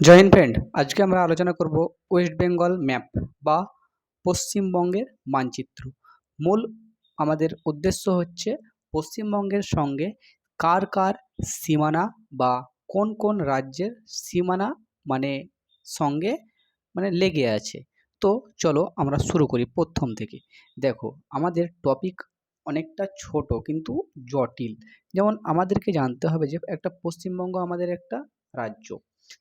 জয় Hind friend, আজকে আমরা আলোচনা করব ওয়েস্ট বেঙ্গল ম্যাপ বা পশ্চিমবঙ্গের মানচিত্র। মূল আমাদের উদ্দেশ্য হচ্ছে পশ্চিমবঙ্গের সঙ্গে কার কার সীমানা বা কোন কোন রাজ্যের সীমানা মানে সঙ্গে মানে লেগে আছে। তো চলো আমরা শুরু করি প্রথম থেকে। দেখো, আমাদের টপিক অনেকটা ছোট কিন্তু জটিল। যেমন আমাদেরকে জানতে হবে যে একটা পশ্চিমবঙ্গ আমাদের একটা রাজ্য।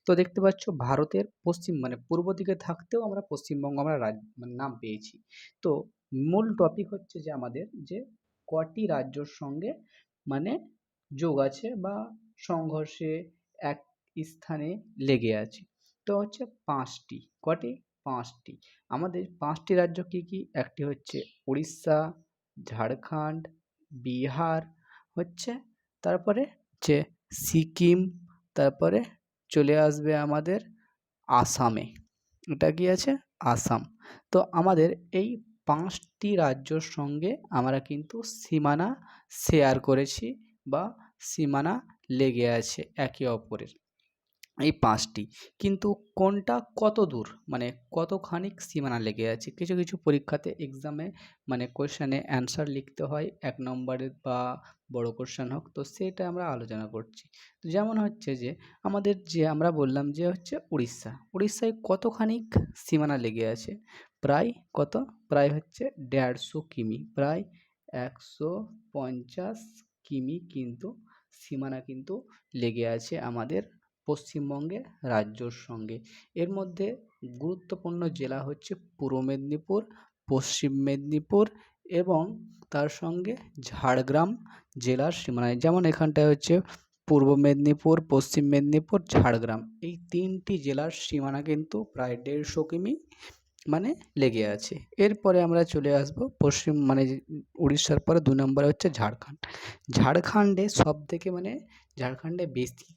তো দেখতে পাচ্ছ ভারতের পশ্চিম মানে পূর্ব দিকে থাকতেও আমরা পশ্চিমবঙ্গ আমরা রাজ মানে নাম পেয়েছি। তো মূল টপিক হচ্ছে যে আমাদের যে কটি রাজ্যর সঙ্গে মানে যোগ আছে বা সংঘর্ষে এক স্থানে লেগে আছে। তো হচ্ছে পাঁচটি কটি পাঁচটি। আমাদের পাঁচটি রাজ্য কি কি? একটি হচ্ছে উড়িষ্যা, ঝাড়খণ্ড, বিহার, হচ্ছে তারপরে যে সিকিম, তারপরে চলে আসবে আমাদের আসামে। এটা কি আছে? আসাম। তো আমাদের এই পাঁচটি রাজ্যর সঙ্গে আমরা কিন্তু সীমানা শেয়ার করেছি বা সীমানা লেগে আছে একে অপরের। এই পাঁচটি। কিন্তু কোনটা কত দূর? মানে কতখানিক সীমানা লেগে আছে? কিছু কিছু পরীক্ষাতে এক্সামে মানে কোয়েশ্চেনে অ্যান্সার লিখতে হয়, এক নম্বরের বা বড় কোশ্চেন হোক, তো সেটা আমরা আলোচনা করছি। তো যেমন হচ্ছে যে, আমাদের যে আমরা বললাম যে হচ্ছে উড়িষ্যা। উড়িষ্যায় কতখানিক সীমানা লেগে আছে? প্রায় কত? প্রায় হচ্ছে দেড়শো কিমি। প্রায় একশো পঞ্চাশ কিমি কিন্তু সীমানা কিন্তু লেগে আছে আমাদের পশ্চিমবঙ্গের রাজ্যর সঙ্গে। এর মধ্যে গুরুত্বপূর্ণ জেলা হচ্ছে পূর্ব মেদিনীপুর, পশ্চিম মেদিনীপুর এবং তার সঙ্গে ঝাড়গ্রাম জেলার সীমানায় যেমন এখানটায় হচ্ছে পূর্ব মেদিনীপুর, পশ্চিম মেদিনীপুর, ঝাড়গ্রাম। এই তিনটি জেলার সীমানা কিন্তু প্রায় দেড়শো কিমি মানে লেগে আছে। এরপরে আমরা চলে আসব পশ্চিম মানে উড়িষ্যার পরে দু নম্বরে হচ্ছে ঝাড়খণ্ড। ঝাড়খণ্ডে সব থেকে মানে ঝাড়খণ্ডে বেশি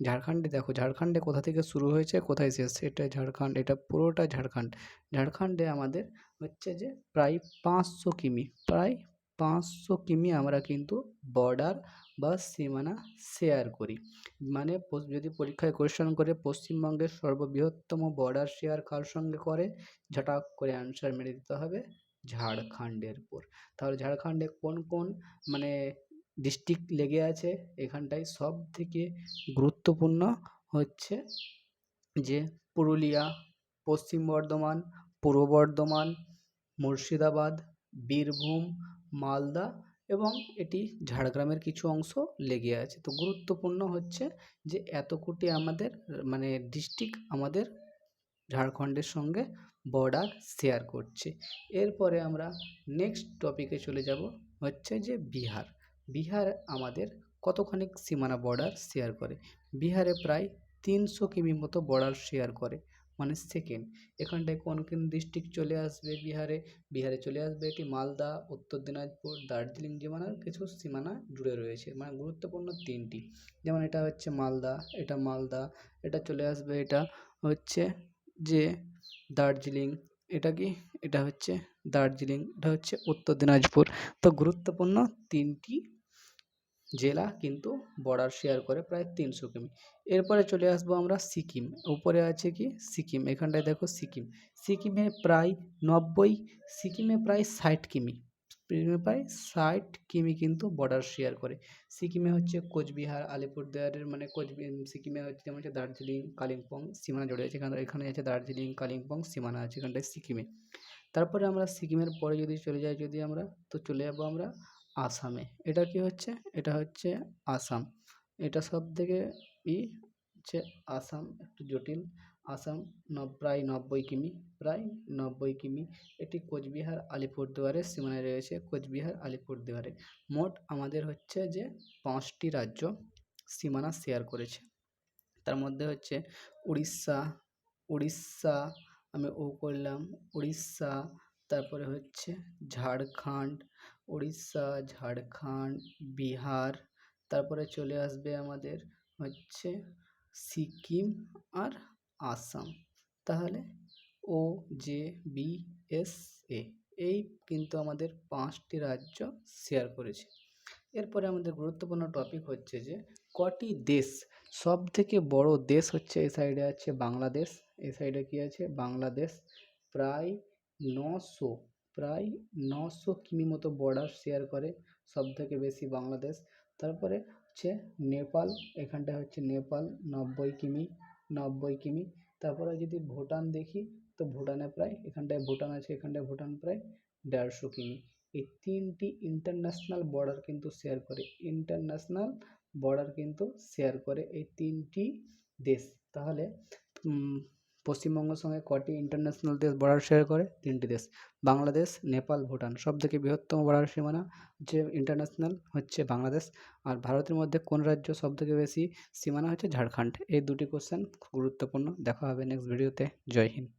ঝাড়খণ্ডে দেখো, ঝাড়খণ্ডে কোথা থেকে শুরু হয়েছে, কোথায় শেষ এটা ঝাড়খণ্ড, এটা পুরোটা ঝাড়খণ্ড। ঝাড়খণ্ডে আমাদের হচ্ছে যে প্রায় পাঁচশো কিমি, প্রায় পাঁচশো কিমি আমরা কিন্তু বর্ডার বা সীমানা শেয়ার করি। মানে যদি পরীক্ষায় কোয়েশ্চেন করে, পশ্চিমবঙ্গের সর্ববৃহত্তম বর্ডার শেয়ার কার সঙ্গে করে? ঝটাক করে অ্যান্সার মেরে দিতে হবে ঝাড়খণ্ডের উপর। তাহলে ঝাড়খণ্ডে কোন কোন মানে ডিস্ট্রিক্ট লেগে আছে, এখানটায় সব থেকে গুরুত্বপূর্ণ হচ্ছে যে পুরুলিয়া, পশ্চিম বর্ধমান, পূর্ব বর্ধমান, মুর্শিদাবাদ, বীরভূম, মালদা এবং এটি ঝাড়গ্রামের কিছু অংশ লেগে আছে। তো গুরুত্বপূর্ণ হচ্ছে যে এত কোটি আমাদের মানে ডিস্ট্রিক্ট আমাদের ঝাড়খণ্ডের সঙ্গে বর্ডার শেয়ার করছে। এরপরে আমরা নেক্সট টপিকে চলে যাব, হচ্ছে যে বিহার। বিহার আমাদের কতখানি সীমানা বর্ডার শেয়ার করে? বিহারে প্রায় তিনশো কিমি মতো বর্ডার শেয়ার করে মানে সেকেন্ড এখানটায় কোন কোন ডিস্ট্রিক্ট চলে আসবে বিহারে? বিহারে চলে আসবে এটি মালদা, উত্তর দিনাজপুর, দার্জিলিং সীমানার কিছু সীমানা জুড়ে রয়েছে মানে গুরুত্বপূর্ণ তিনটি। যেমন এটা হচ্ছে মালদা, এটা মালদা, এটা চলে আসবে এটা হচ্ছে যে দার্জিলিং, এটা কি? এটা হচ্ছে দার্জিলিং, এটা হচ্ছে উত্তর দিনাজপুর। তো গুরুত্বপূর্ণ তিনটি জেলা কিন্তু বর্ডার শেয়ার করে প্রায় তিনশো কিমি। এরপরে চলে আসব আমরা সিকিম। উপরে আছে কি? সিকিম। এখানটায় দেখো সিকিম। সিকিমে প্রায় নব্বই, সিকিমে প্রায় ষাট কিমি। প্রায় ষাট কিমি কিন্তু বর্ডার শেয়ার করে। সিকিমে হচ্ছে কোচবিহার, আলিপুরদুয়ারের মানে কোচবিহার সিকিমে হচ্ছে যেমন হচ্ছে দার্জিলিং, কালিম্পং, সীমানা জড়িয়ে আছে। এখানে এখানে আছে দার্জিলিং, কালিম্পং, সীমানা আছে এখানটায় সিকিমে। তারপরে আমরা সিকিমের পরে যদি চলে যাই, যদি আমরা, তো চলে যাব আমরা আসামে। এটা কি হচ্ছে? এটা হচ্ছে আসাম। এটা সব থেকে ই হচ্ছে আসাম একটু জটিল। আসাম প্রায় নব্বই কিমি, প্রায় নব্বই কিমি। এটি কোচবিহার আলিপুরদুয়ারের সীমানায় রয়েছে, কোচবিহার, আলিপুরদুয়ারে। মোট আমাদের হচ্ছে যে পাঁচটি রাজ্য সীমানা শেয়ার করেছে। তার মধ্যে হচ্ছে উড়িষ্যা উড়িষ্যা আমি ও করলাম, উড়িষ্যা, তারপরে হচ্ছে ঝাড়খণ্ড উড়িষ্যা, ঝাড়খণ্ড, বিহার, তারপরে চলে আসবে আমাদের হচ্ছে সিকিম আর আসাম। তাহলে O J B S A এই কিন্তু আমাদের পাঁচটি রাজ্য শেয়ার করেছে। এরপরে আমাদের গুরুত্বপূর্ণ টপিক হচ্ছে যে, কটি দেশ সব থেকে বড় দেশ হচ্ছে এই সাইডে আছে বাংলাদেশ, এই সাইডে কি আছে? বাংলাদেশ, প্রায় নশো প্রায় নশো কিমি মতো বর্ডার শেয়ার করে সব থেকে বেশি বাংলাদেশ। তারপরে হচ্ছে নেপাল, এখানটায় হচ্ছে নেপাল নব্বই কিমি নব্বই কিমি। তারপরে যদি ভুটান দেখি, তো ভুটানে প্রায়, এখানটায় ভুটান আছে, এখানটায় ভুটান প্রায় দেড়শো কিমি। এই তিনটি ইন্টারন্যাশনাল বর্ডার কিন্তু শেয়ার করে ইন্টারন্যাশনাল বর্ডার কিন্তু শেয়ার করে এই তিনটি দেশ। তাহলে পশ্চিমবঙ্গের সঙ্গে কটি ইন্টারন্যাশনাল দেশ বর্ডার শেয়ার করে? তিনটি দেশ। বাংলাদেশ, নেপাল, ভুটান। সব থেকে বৃহত্তম বর্ডার সীমানা যে ইন্টারন্যাশনাল হচ্ছে বাংলাদেশ। আর ভারতের মধ্যে কোন রাজ্য সব থেকে বেশি সীমানা হচ্ছে? ঝাড়খণ্ড। এই দুটি কোশ্চেন গুরুত্বপূর্ণ। দেখা হবে নেক্সট ভিডিওতে জয় হিন্দ।